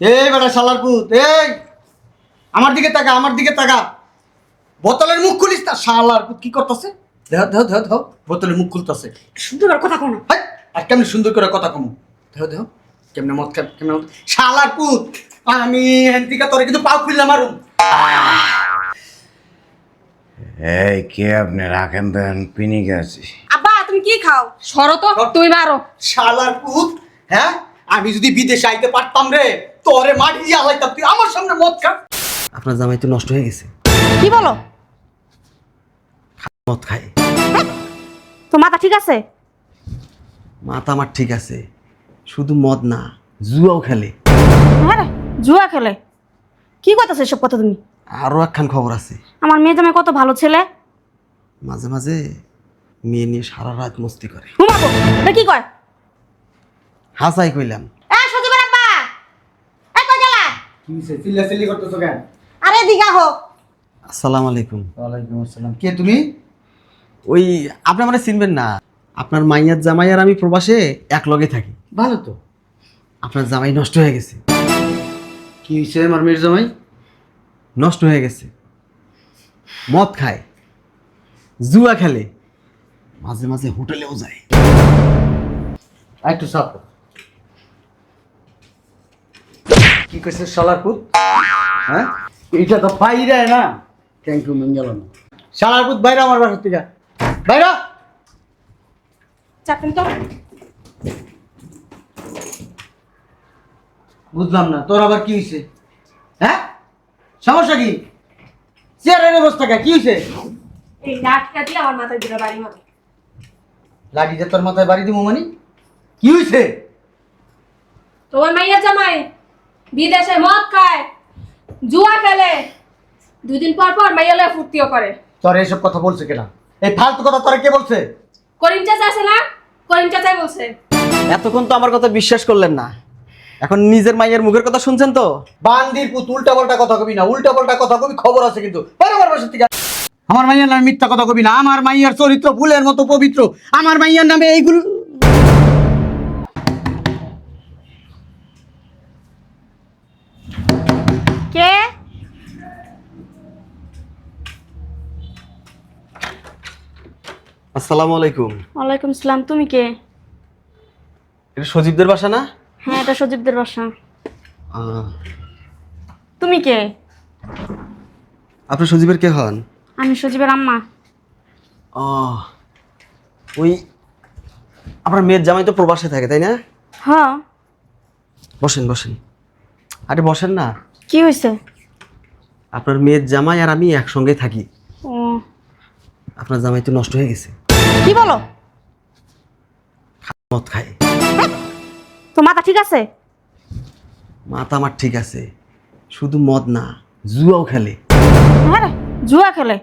এই বেটা শালার পুত এই! আমার দিকে তাকা আমার দিকে তাকা। বোতলের মুখ খুলিস না শালার পুত কি করতেছে? দেহ দেহ দেহ দেহ বোতলের মুখ খুলতেছে। সুন্দর করে কথা কোনো হাই আর কেমনি সুন্দর করে কথা কমু? দেহ দেহ কেমনে মদ খাব কেমনে মদ শালার পুত আমি হেন্তিকা তোরে কিন্তু পাও খুললাম মারুম। এই কে আপনি? রাখেন দেন পিনিকে আছি। আব্বা তুমি কি খাও? সরো তো তুমি মারো। শালার পুত হ্যাঁ? আমি যদি বিদেশে আইতে পারতাম রে তোরে মাটি দিয়ে আলাইতাম তুই আমার সামনে মদ খা। আপনার জামাই তো নষ্ট হয়ে গেছে। কি বলো? মদ খায়। তো মাথা ঠিক আছে? মাথা আমার ঠিক আছে শুধু মদ না জুয়াও খেলে। হ্যাঁ রে, জুয়া খেলে? কি করতেছে এসব কথা তুমি? আরও একখান খবর আছে। আমার মেয়ে জামাই কত ভালো ছেলে। মাঝে মাঝে মেয়ে নিয়ে সারা রাত মস্তি করে। ঘুমাবো। এটা কি কয়? হাসাই কইলাম এ সজীবের আব্বা এ কই গেলা কি হইছে? চিল্লা করতেছো কেন? আরে দিঘা হোক। আসসালামু আলাইকুম। ওয়ালাইকুম আসসালাম। কে তুমি? ওই আপনি আমার চিনবেন না। আপনার মাইয়ার জামাই আর আমি প্রবাসে এক লগে থাকি। ভালো তো। আপনার জামাই নষ্ট হয়ে গেছে। কি হয়েছে আমার মেয়ের জামাই? নষ্ট হয়ে গেছে। মদ খায়। জুয়া খেলে। মাঝে মাঝে হোটেলেও যায়। আর একটু সাপ কি কইছে শালার পুত হ্যাঁ? এইটা তো বাইরে না। থ্যাংক ইউ মেঙ্গেল শালার পুত বাইরে আমার বাসার থেকে। বাইরে! চাপেন তো। বুঝলাম না তোর আবার কি হয়েছে হ্যাঁ? সমস্যা কি? চেয়ারের অবস্থা কে? কি হয়েছে এই নাটকা দিয়ে আমার মাথায় দিল বাড়ি মারো। লাঠি যে তোর মাথায় বাড়ি দিব মানে? কি হয়েছে তোমার মাইয়া জামাই বিদেশে মদ খায় জুয়া খেলে দুদিন পর পর মাইয়া লয়ে ফুর্তিও করে। তোর এইসব কথা বলছে কেনা এই ফালতু কথা তোরা কে বলছে? করিম চাচা আছে না? করিম চাচাই বলছে। এতক্ষণ তো আমার কথা বিশ্বাস করলেন না। এখন নিজের মাইয়ের মুখের কথা শুনছেন তো? বান্দির পুত উল্টা পাল্টা কথা কবি না উল্টা পাল্টা কথা কবি খবর আছে কিন্তু। বাইরে আমার বাসার থেকে আমার মাইয়ার নামে মিথ্যা কথা কবি না আমার মাইয়ার চরিত্র ফুলের মতো পবিত্র। আমার মাইয়ার নামে এইগুলো আসসালামু আলাইকুম। ওয়ালাইকুম সালাম তুমি কে? এটা সজীবদের বাসা না? হ্যাঁ এটা সজীবদের বাসা। তুমি কে? আপনি সজীবের কে হন? আমি সজীবের আম্মা। ও ওই আপনার মেয়ের জামাই তো প্রবাসে থাকে তাই না? হ্যাঁ বসেন বসেন। আরে বসেন না। কি হয়েছে আপনার মেয়ের জামাই আর আমি একসঙ্গে থাকি। ও। আপনার জামাই তো নষ্ট হয়ে গেছে। কি বলো? মদ খায়। তো মাথা ঠিক আছে? মাথা আমার ঠিক আছে শুধু মদ না জুয়াও খেলে। হ্যাঁ রে, জুয়া খেলে?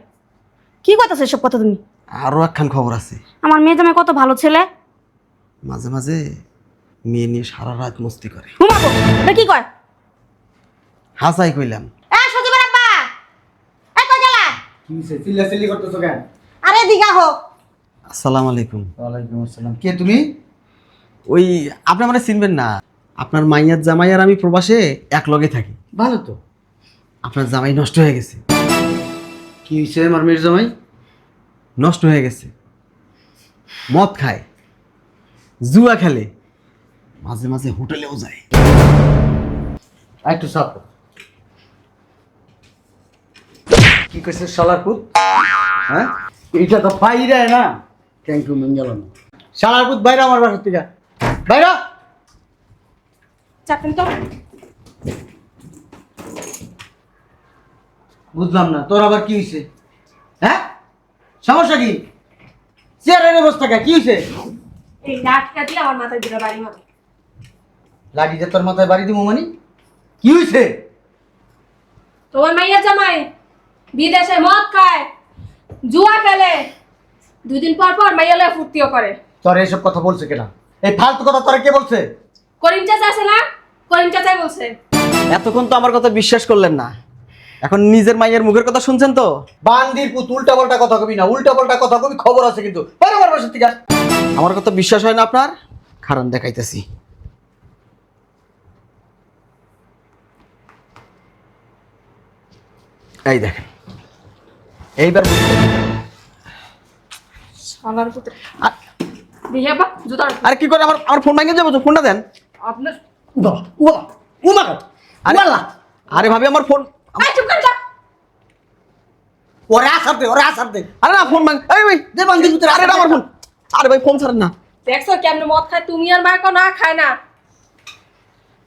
কি করতেছে এসব কথা তুমি? আরও একখান খবর আছে। আমার মেয়ে জামাই কত ভালো ছেলে। মাঝে মাঝে মেয়ে নিয়ে সারা রাত মস্তি করে। ঘুমাবো। এটা কি কয়? হাসাই কইলাম। এ সজীবের আব্বা! এ কই গেলা? কি হয়েছে চিল্লা চিল্লি করতেছো কেন? আরে দিঘা হোক আসসালামু আলাইকুম। ওয়ালাইকুম আসসালাম। কে তুমি? ওই আপনি আমার চিনবেন না। আপনার মাইয়ার জামাই আর আমি প্রবাসে এক লগে থাকি। ভালো তো। আপনার জামাই নষ্ট হয়ে গেছে। কি হয়েছে আমার মেয়ের জামাই? নষ্ট হয়ে গেছে। মদ খায়। জুয়া খেলে। মাঝে মাঝে হোটেলেও যায়। একটু সাপ কি কইছে শালার পুত? হ্যাঁ? এইটা তো বাইরে না। থ্যাংক ইউ মেঙ্গেল শালার পুত বাইরে আমার বাসার থেকে বাইরে চাপেন তো। বুঝলাম না তোর আবার কি হয়েছে হ্যাঁ? সমস্যা কি? চেয়ারের অবস্থা কে? কি হয়েছে এই নাটকা দিয়ে আমার মাথায় দিল বাড়ি মারো লাঠি যে তোর মাথায় বাড়ি দিব মানে? কি হয়েছে তোমার মাইয়া জামাই বিদেশে মদ খায় জুয়া খেলে। দুই দিন পর পর মাইয়ালে ফুর্তিও করে। তোর এসব কথা বলছে কিনা এই ফালতু কথা তোরা কে বলছে? করিম চাচা আছে না? করিম চাচাই বলছে। এতক্ষণ তো আমার কথা বিশ্বাস করলেন না। এখন নিজের মায়ের মুখের কথা শুনছেন তো? বান্দির পুত উল্টা পাল্টা কথা কবি না উল্টা পাল্টা কথা কবি খবর আছে কিন্তু। বারবার বসে ঠিক আমার কথা বিশ্বাস হয় না আপনার? কারণ দেখাইতেছি। এই দেখেন। এইবার শালার পুত্র দিয়ে বা জুতার আরে কি করে? আমার আমার ফোন ভাঙে যাব তো? ফোনটা দেন। আপনার উমা উমা উমা আরে আরে ভাবি আমার ফোন এই চুপ কর যা। ওরে আসার দে ওরে আসার দে। আরে না ফোন ভাঙ এই ভাই দে বান্দির ভিতরে আরে এটা আমার ফোন আরে ভাই ফোন ছাড়েন না। দেখছ কেমনে মদ খায়? তুমি আর মাকে না খায় না।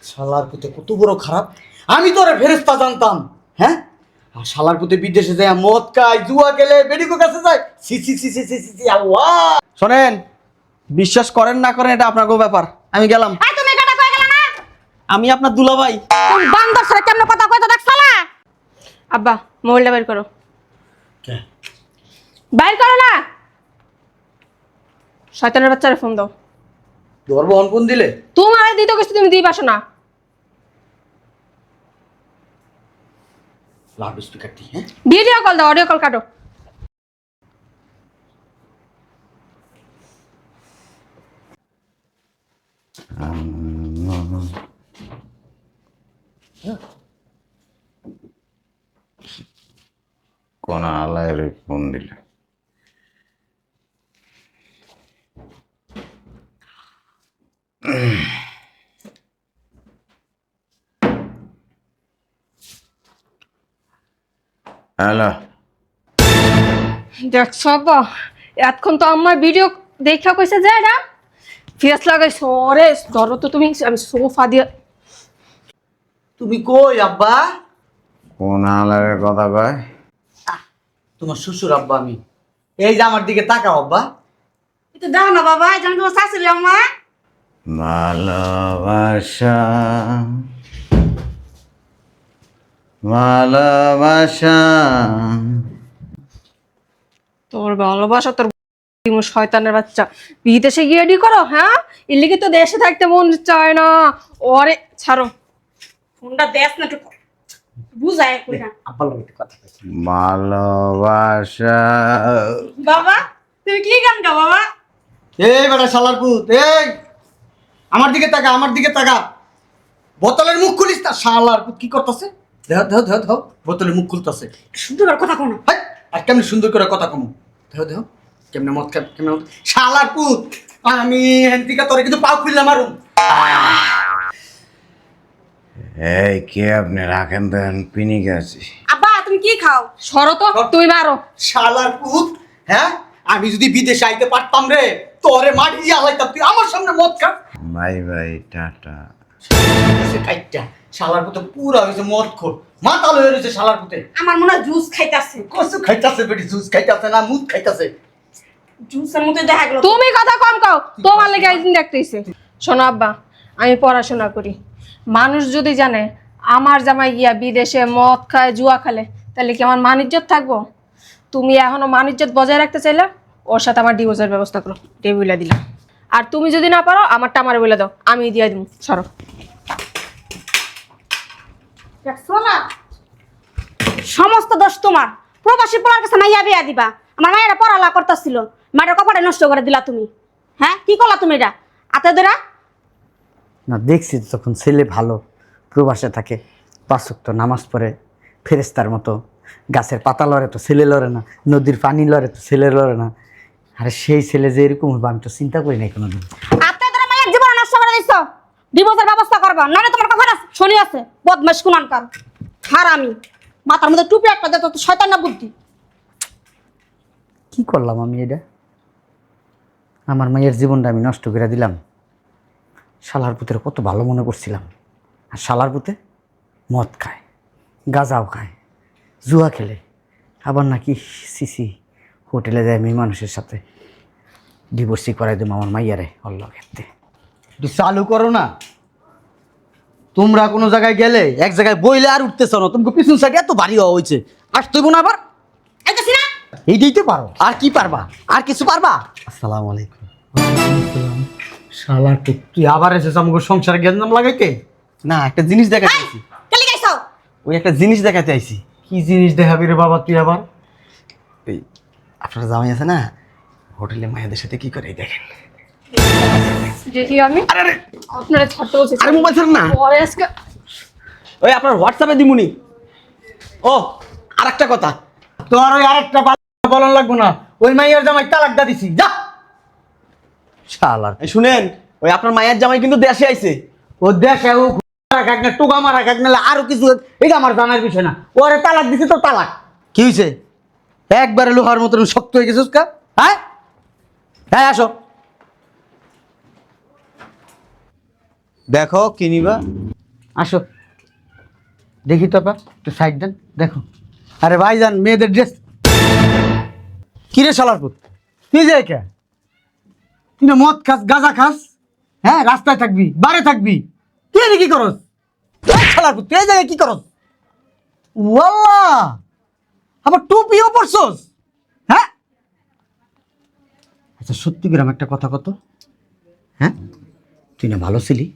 শালার পুতে কত বড় খারাপ। আমি তো ওরে ফেরেস্তা জানতাম হ্যাঁ? আর শালার পুতে বিদেশে যায় মদ খায় জুয়া গেলে বেডিকো কাছে যায়। সি সি সি সি সি সি সি আল্লাহ। শোনেন বিশ্বাস করেন না করেন এটা আপনার ব্যাপার। আমি গেলাম। এই তুমি কাটা কই গেল না? আমি আপনার দুলাভাই। তুমি বান্দর ছেলে কেমনে কথা কইতো দেখছ না আব্বা মোবাইলটা বের করো। কে? বাইর করো না। শয়তানের বাচ্চারে ফোন দাও। ধরবো অনপন দিলে? তোমার দিতে কিছু তুমি দিয়ে পাসো না। লাভ স্পিকারটি হ্যাঁ? ভিডিও কল দাও অডিও কল কাটো। কোন আলায়ের ফোন দিলে। হ্যালো। দেখছ আব্বা এতক্ষণ তো আমার ভিডিও দেখা কইছে যে এটা ফেস লাগাইছো ওরে ধরো তো তুমি আমি সোফা দিয়ে তুমি কই আব্বা? কোন আলায়ের কথা কয়? তোমার শ্বশুর আব্বা আমি। এই যে আমার দিকে তাকাও আব্বা। একটু দাও না বাবা আমি তোমার শাশুড়ি আম্মা। ভালোবাসা। ভালোবাসা। তোর ভালোবাসা তোর শয়তানের বাচ্চা। বিদেশে গিয়ে রেডি করো হ্যাঁ? ইলিগে তো দেশে থাকতে মন চায় না। ওরে ছাড়ো। ফোনটা দেশ না বুঝায় কথা ভালোবাসা। বাবা তুমি কি গান গাও বাবা? এই বেটা শালার পুত এই! আমার দিকে তাকা আমার দিকে তাকা। বোতলের মুখ খুলিস না শালার পুত কি করতেছে? দেহ দেহ দেহ দেহ বোতলের মুখ খুলতেছে সুন্দর করে কথা কোন হাই আর কেমন সুন্দর করে কথা কমু দেহ দেহ কেমনে মত খাব কেমনে মদ শালার পুত আমি হেন্তিকা তোরে কিন্তু পাও খুললাম মারুম এই কে আপনি রাখেন দেন পিনি গেছি আব্বা তুমি কি খাও সরো তো তুমি মারো শালার পুত হ্যাঁ আমি যদি বিদেশে আইতে পারতাম রে তোরে মাটি দিয়ে আলাইতাম তুই আমার সামনে মদ খা বাই বাই টাটা সে কাইটটা শালার পুতে পুরা হয়েছে মদ খোর মাতাল হয়ে রয়েছে শালার পুতে। আমার মনে হয় জুস খাইতাছে। কসু খাইতাছে বেটি জুস খাইতাছে না মুখ খাইতাছে। জুসের মধ্যে দেখা গেল তুমি কথা কম কও তোমার লেগে একদিন দেখতেইছে শোনো আব্বা আমি পড়াশোনা করি। মানুষ যদি জানে আমার জামাই গিয়া বিদেশে মদ খায় জুয়া খেলে তাহলে কি আমার মানিজ্যত থাকব? তুমি এখনও মানিজ্যত বজায় রাখতে চাইলে ওর সাথে আমার ডিভোর্সের ব্যবস্থা করো। টেবিলে দিলাম। আর তুমি যদি না পারো আমারটা আমার বলে দাও আমি দিয়ে দিব সরো। দেখছ না? সমস্ত দোষ তোমার। প্রবাসী পড়ার কাছে মাইয়া বিয়া দিবা। আমার মায়েরা পড়ালা করতেছিল। মায়ের কপাটা নষ্ট করে দিলা তুমি। হ্যাঁ? কি করলা তুমি এটা? আতে ধরা? না দেখছি তো তখন ছেলে ভালো প্রবাসে থাকে। পাঁচক তো নামাজ পড়ে ফেরেস্তার মতো। গাছের পাতা লড়ে তো ছেলে লড়ে না নদীর পানি লড়ে তো ছেলে লড়ে না। আরে সেই ছেলে যে এরকম হবে আমি তো চিন্তা করি নাই কোনোদিন আতে ধরা মায়ের জীবন নষ্ট করে দিচ্ছ ডিভোর্সের ব্যবস্থা করবা। নাহলে তোমার আছে শনি আছে বদমাস কুনানকার। হারামি। মাথার মধ্যে টুপি একটা দেতো তো শয়তান না বুদ্ধি। কি করলাম আমি এটা? আমার মায়ের জীবনটা আমি নষ্ট করে দিলাম। শালার পুতের কত ভালো মনে করছিলাম। আর শালার পুতে মদ খায়, গাঁজাও খায়, জুয়া খেলে। আবার নাকি সিসি হোটেলে যায় মেয়ে মানুষের সাথে। ডিভোর্সি করাই দেবো আমার মাইয়ারে অল্ল ক্ষেত্রে একটু চালু করো না। তোমরা কোনো জায়গায় গেলে এক জায়গায় বইলে আর উঠতেছ না। তোমাকে পিছন সাইডে এত ভারী হওয়া হয়েছে। আসতে না আবার? আইতাছি না এই দিতে পারো। আর কি পারবা? আর কিছু পারবা? আসসালামু আলাইকুম। শালা তুই তুই আবার এসেছ আমাকে সংসারে গেঞ্জাম লাগাইতে? না একটা জিনিস দেখাতে আইছি। কেলি গাইছো? ওই একটা জিনিস দেখাতে আইছি। কি জিনিস দেখাবি রে বাবা তুই আবার? এই আপনার জামাই আছে না? হোটেলে মায়েদের সাথে কি করে এই দেখেন? দেখি আমি। আপনারা ছাড়তে বলছি আরে মোবাইল ছাড়েন না। পরে আজকে ওই আপনার হোয়াটসঅ্যাপে দিমুনি। ও আর আর একটা কথা। তোর ওই আরেকটা বলন লাগবো না। ওই মাইয়ার জামাই তালাক দা দিছি। যা। শালার। শুনেন ওই আপনার মায়ের জামাই কিন্তু দেশে আইছে। ও দেখে ও রাখাক না টুকা মারা খাক না আরও কিছু এটা আমার জানার বিষয় না। ওরে তালাক দিছি তো তালাক। কি হয়েছে একবারে লোহার মতন শক্ত হয়ে গেছিস কা? হ্যাঁ? হ্যাঁ আসো। দেখো কিনিবা আসো। দেখি তো আপা, একটু সাইড দেন, দেখো। আরে ভাইজান, মেয়েদের ড্রেস কিরে শালার পুত তুই যে কে তুই না মদ খাস, গাঁজা খাস? হ্যাঁ রাস্তায় থাকবি, বারে থাকবি। তুই এনে কি করস? পুত তুই জায়গায় কি করস? ওয়াল্লা আবার টুপিও পরছস? হ্যাঁ? আচ্ছা সত্যি করে আমার একটা কথা কত? হ্যাঁ? তুই না ভালো ছিলি?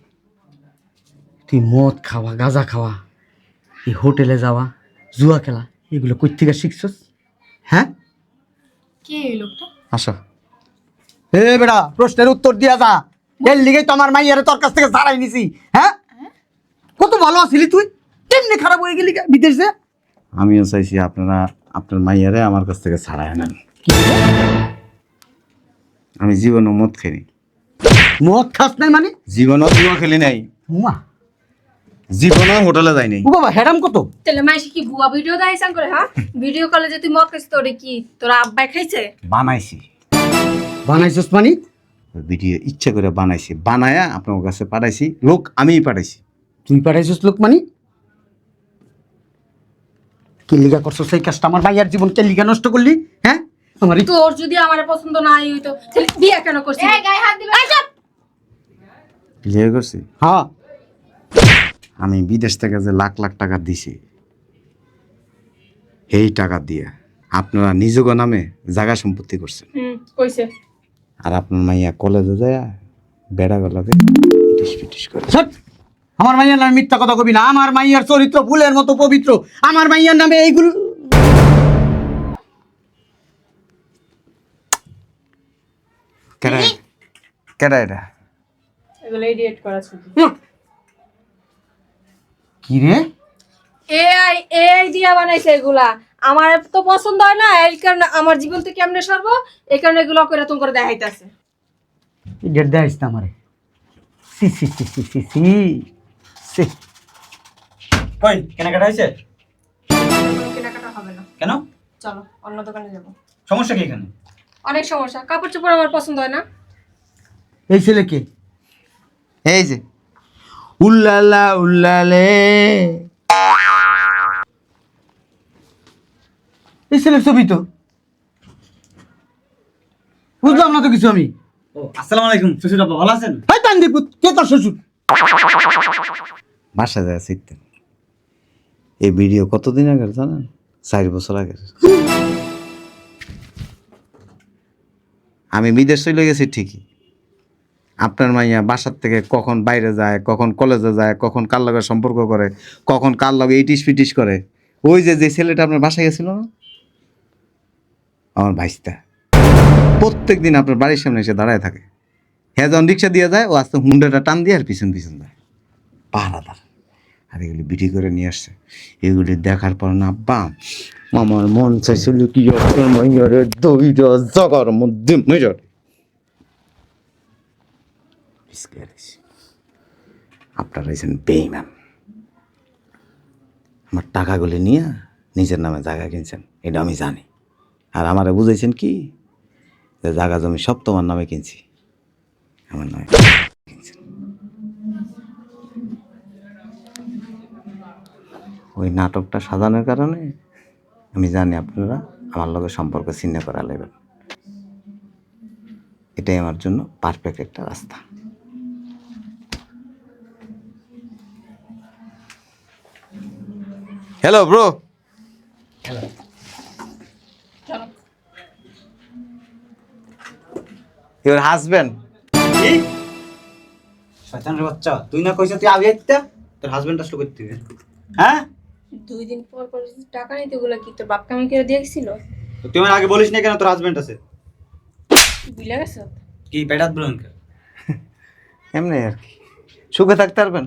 তুই মদ খাওয়া গাঁজা খাওয়া এই হোটেলে যাওয়া জুয়া খেলা এগুলো কই থেকে শিখছস? হ্যাঁ? কে এই লোকটা? আসো। এ বেড়া প্রশ্নের উত্তর দিয়া যা। এর লিগেই তো আমার মাইয়ারে তোর কাছ থেকে ছাড়াই নিছি হ্যাঁ? কত ভালো আছিলি তুই? কেমনে খারাপ হয়ে গেলি বিদেশে আমিও চাইছি আপনারা আপনার মাইয়ারে আমার কাছ থেকে ছাড়াই নেন আমি জীবনও মদ খেলি মদ খাস নাই মানে? জীবনও জুয়া খেলি নাই। উমা জীবনও হোটেলে যাই নাই ও বাবা হেরাম কত? তাহলে মাইসি কি ভুয়া ভিডিও দেখাইছান করে হ্যাঁ ভিডিও কলে যে তুই মদ খাইছিস তোরে কি তোর আব্বাই খাইছে। বানাইছি। বানাইছস মানে ভিডিও ইচ্ছা করে বানাইছি। বানায়া আপনার কাছে পাঠাইছি। লোক আমিই পাঠাইছি। তুই পাঠাইছস লোক মানে কেলিগা করছস সেই কাজটা আমার মাইয়ার জীবন কেলিগা নষ্ট করলি হ্যাঁ আমার তোর যদি আমার পছন্দ না হইতো তাহলে বিয়ে কেন করছিস এই গায়ে হাত দিবে। বিয়ে করছি হ্যাঁ আমি বিদেশ থেকে যে লাখ লাখ টাকা দিছি এই টাকা দিয়ে আপনারা নিজগ নামে জায়গা সম্পত্তি করছেন। কইছে। আর আপনার মাইয়া কলেজে যায় বেড়া গলাতে পিটিস পিটিস করে। আমার মাইয়ার নামে মিথ্যা কথা কবি না আমার মাইয়ার চরিত্র ফুলের মতো পবিত্র আমার মাইয়ার নামে এইগুলো কেডা কেডা এটা? এগুলো এডিট করা ছিল কি রে? এআই এআই দিয়া বানাইছে এগুলা। আমার তো পছন্দ হয় না এই কারণে আমার জীবন থেকে কেমনে সরব এই কারণে এগুলো করে তুমি করে দেখাইতাছে। ডেট দেয় না আমারে। সি সি সি সি সি সি সি। কই কেনাকাটা হয়েছে? কেনাকাটা হবে না। কেন? চলো অন্য দোকানে যাব। সমস্যা কি এখানে? অনেক সমস্যা। কাপড় চোপড় আমার পছন্দ হয় না। এই ছেলে কে? এই যে। উল্লালা উল্লালে। এই ছেলের ছবি তো। বুঝলাম না তো কিছু আমি। ও আসসালামু আলাইকুম শ্বশুর আব্বা ভালো আছেন? হাই তান্দিপুত কে তোর শ্বশুর? বাসা যায় শিখতেন এই ভিডিও কতদিন আগে জানেন? চার বছর আগে আমি বিদেশ চলে গেছি ঠিকই। আপনার মাইয়া বাসার থেকে কখন বাইরে যায়, কখন কলেজে যায়, কখন কার লগে সম্পর্ক করে, কখন কার লগে ইটিস পিটিস করে। ওই যে যে ছেলেটা আপনার বাসায় গেছিল না? আমার ভাইস্তা। প্রত্যেক দিন আপনার বাড়ির সামনে এসে দাঁড়ায় থাকে। হ্যাঁ যখন রিক্সা দিয়ে যায়, ও আস্তে হুন্ডাটা টান দিয়ে আর পিছন পিছন যায়। পাহারা দাঁড়া আর এগুলি বিটি করে নিয়ে আসছে। এগুলি দেখার পর না, বাম। আমার মন চাইছিল কি জগার মধ্যে মেজর আপনারা হয়েছেন বেইমান আমার টাকাগুলি নিয়ে নিজের নামে জায়গা কিনছেন, এটা আমি জানি। আর আমারে বুঝাইছেন কি? যে জায়গা জমি সব তোমার নামে কিনছি। আমার নামে কিনছেন। ওই নাটকটা সাজানোর কারণে আমি জানি আপনারা আমার লগে সম্পর্ক ছিন্ন করা লাগবেন এটাই আমার জন্য পারফেক্ট একটা রাস্তা। হ্যালো ব্রো চলো ইউর হাজবেন্ড কি? শয়তানের বাচ্চা। তুই না কইছ তুই আগে আইতা তোর হাজবেন্ড আসলো করতে হ্যাঁ? দুই দিন পর পর টাকা নিতে ওগুলো কি তোর বাপ কামি করে দিয়েছিল তো তুই আমার আগে বলিস না কেন তোর হাজবেন্ড আছে? বুঝলে গেছো? কি পেটাত বলুন এমনি আর কি। সুখে থাকতে পারবেন?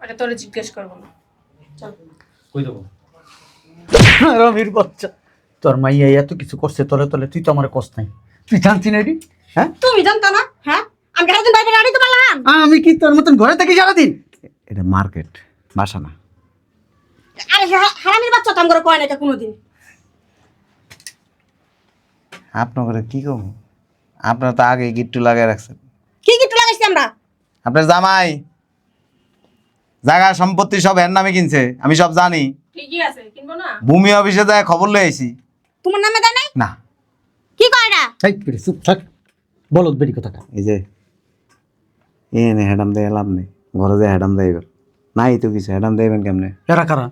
ওটা তোরে জিজ্ঞেস করব না। চল। কই দেবো? রমির বাচ্চা তোর মাইয়া এত কিছু করছে তলে তলে তুই তো আমার কষ্ট নাই। তুই জানছি না হ্যাঁ? তুমি জানতো না? হ্যাঁ? আমি সারাদিন বাইরে গাড়ি তো পারলাম। আমি কি তোর মতন ঘরে থাকি সারাদিন? এটা মার্কেট বাসা না। আরে হারামির বাচ্চা তো আমার কয় না এটা কোনোদিন। আপনার কি কম? আপনার তো আগে গিট্টু লাগাই রাখছেন। কি গিফট লাগাইছি আমরা? আপনার জামাই। জায়গা সম্পত্তি সব এর নামে কিনছে আমি সব জানি। ঠিকই আছে কিনবো না? ভূমি অফিসে যায় খবর লয়ে আইছি। তোমার নামে দেয় নাই? না। কি কয় না করে চুপ থাক। বলত বেরি কথা এই যে এ নে হেডাম দেয় লাভ নেই। ঘরে দেয় এবার। নাই তো কিছু হেডাম দেবেন কেমনে? এরা কারা?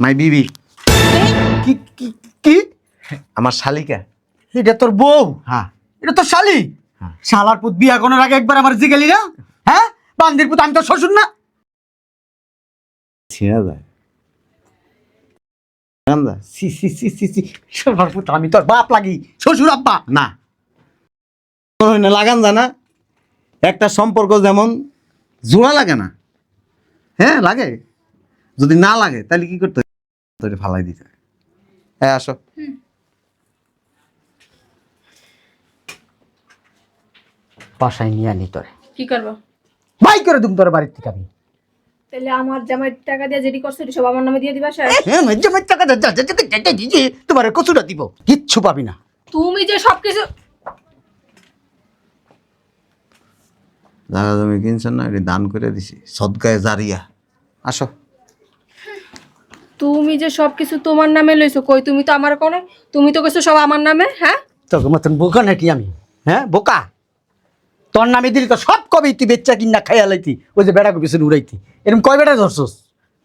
মাই বিবি। কি কি কি? আমার শালিকা। এটা তোর বউ? হ্যাঁ। এটা তোর শালি? হ্যাঁ। শালার পুত বিয়া করার আগে একবার আমার জিগালি না? হ্যাঁ? বান্দির পুত আমি তো শ্বশুর না। ছিঁড়া যায়। সি সি সি সি সি শালার পুত আমি তোর বাপ লাগি। শ্বশুর আব্বা। না। না লাগান যায় না। একটা সম্পর্ক যেমন জোড়া লাগে না। হ্যাঁ লাগে। যদি না লাগে তাহলে কি করতে? তোরে ফালাই দিতে হ্যাঁ। আসো। বাসায় নিয়ে আনি তোরে। কি করব? বাই করে দুম তোর বাড়ির থেকে আমি। তাহলে আমার জামাই টাকা দিয়ে যেটি করছে এটি সব আমার নামে দিয়ে দিবা স্যার? হ্যাঁ তোমার কচুটা দিব? কিচ্ছু পাবি না। তুমি যে জমি কিনছেন না? এটি দান করে দিছি। সদগায় জারিয়া। আসো। তুমি যে সবকিছু তোমার নামে লইছো কই তুমি তো আমার কোনে তুমি তো কইছো সব আমার নামে হ্যাঁ? তোকে মতন বোকা নাকি আমি? হ্যাঁ বোকা? তোর নামে দিলি তো সব কবে তুই বেচ্চা কিনা খাইয়া লাইতি ওই যে বেড়া পিছনে উড়াইতি এরকম কয় বেড়া ধরছস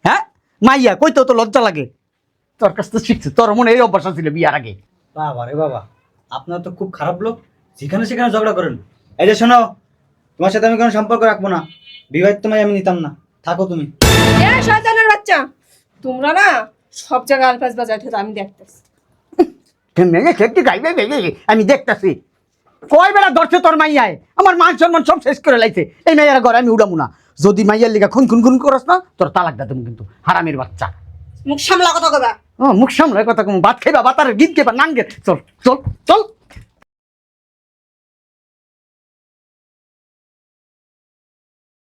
হ্যাঁ মাইয়া কই তো তো লজ্জা লাগে তোর কাছ তো শিখছে তোর মনে এই অভ্যাস ছিল বিয়ার আগে বাবা রে বাবা আপনার তো খুব খারাপ লোক যেখানে সেখানে ঝগড়া করেন এই যে শোনো তোমার সাথে আমি কোনো সম্পর্ক রাখব না বিবাহিত তোমায় আমি নিতাম না থাকো তুমি শয়তানের বাচ্চা তোমরা না সব জায়গায় আলফাজ বাজাইতে আমি দেখতেছি আমি দেখতাছি কয় বেড়া ধরছে তোর মাইয়ায়? আমার মান সম্মান সব শেষ করে লাইছে। এই মাইয়ার ঘরে আমি উড়ামু না। যদি মাইয়ার লিগা খুন খুন খুন করস না তোর তালাক দা তুমি কিন্তু হারামের বাচ্চা। মুখ সামলা কথা কবা। ও মুখ সামলা কথা কম ভাত খাইবা বাতারে গীত খেবা নাঙ্গে। চল চল চল।